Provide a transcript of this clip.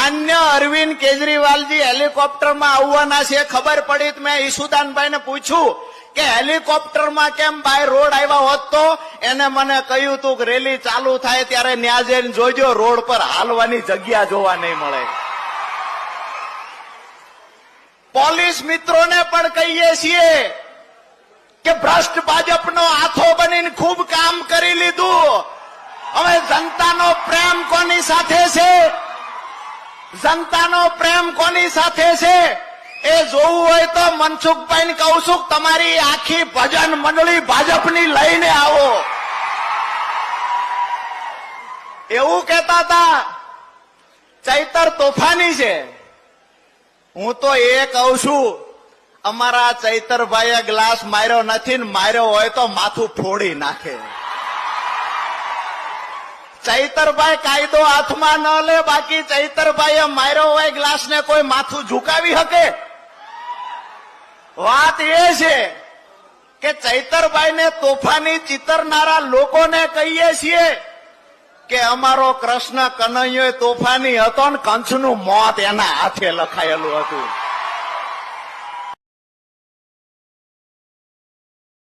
માન્ય અરવિંદ કેજરીવાલજી હેલિકોપ્ટરમાં આવવાના છે. ખબર પડી તો મેં ઈસુદાનભાઈને પૂછ્યું કે હેલિકોપ્ટરમાં કેમ બાય રોડ આવ્યા હોત તો? એને મને કહ્યું તું કે રેલી ચાલુ થાય ત્યારે ન્યા જઈને જોજો, રોડ પર હાલવાની જગ્યા જોવા નહીં મળે. પોલીસ મિત્રોને પણ કહીએ છીએ કે ભ્રષ્ટ ભાજપનો આથો બનીને ખૂબ કામ કરી લીધું. હવે જનતાનો પ્રેમ કોની સાથે છે? જનતાનો પ્રેમ કોની સાથે છે? એ જોવું હોય તો મનસુખભાઈ કહું છું, તમારી આખી ભજન મંડળી ભાજપની લઈને આવો. એવું કહેતા હતા, ચૈતર તોફાની છે. હું તો એ કહું છું, અમારા ચૈતરભાઈએ ગ્લાસ માર્યો નથી ને માર્યો હોય તો માથું ફોડી નાખે. ચૈતરભાઈ કાયદો હાથમાં ન લે, બાકી ચૈતરભાઈએ માર્યો હોય ગ્લાસ ને કોઈ માથું ઝુકાવી શકે? વાત એ છે કે ચૈતરભાઈને તોફાની ચિતરનારા લોકોને કહીએ છીએ કે અમારો કૃષ્ણ કનૈયો તોફાની હતો ને કંસનું મોત એના હાથે લખાયેલું હતું.